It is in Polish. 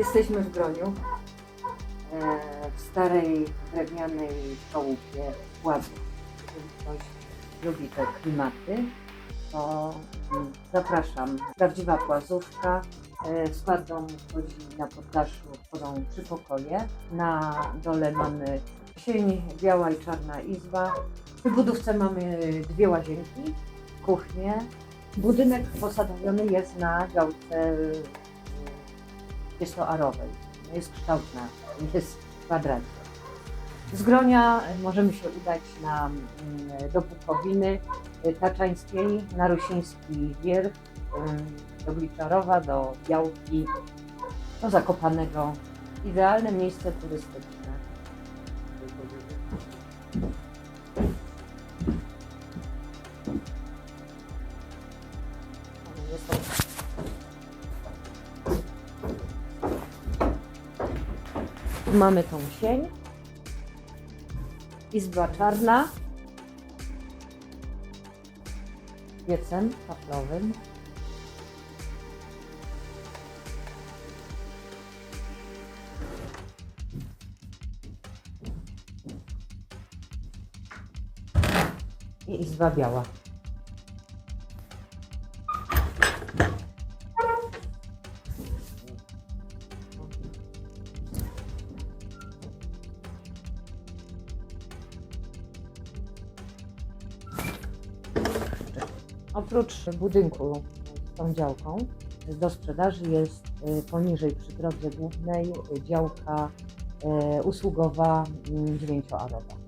Jesteśmy w Groniu, e, w starej drewnianej chałupie Ładzu. Jeżeli ktoś lubi te klimaty, to mm, zapraszam. Prawdziwa płazówka. E, W skład domu wchodzi na poddaszu wchodzą trzy pokoje. Na dole mamy sień, biała i czarna izba. W budówce mamy dwie łazienki, kuchnię. Budynek posadowiony jest na działce jest to arowej. Jest kształtna, jest w. Z Gronia możemy się udać na, mm, do Bukowiny y, Taczańskiej, na Rusiński Wierch, y, do Gliczarowa, do Białki, do Zakopanego. Idealne miejsce turystyczne. Tu mamy tą sień. Izba czarna. Piecem waflowym. I izba biała. Oprócz budynku z tą działką do sprzedaży jest y, poniżej przy drodze głównej y, działka y, usługowa mm, dziewięcioarowa.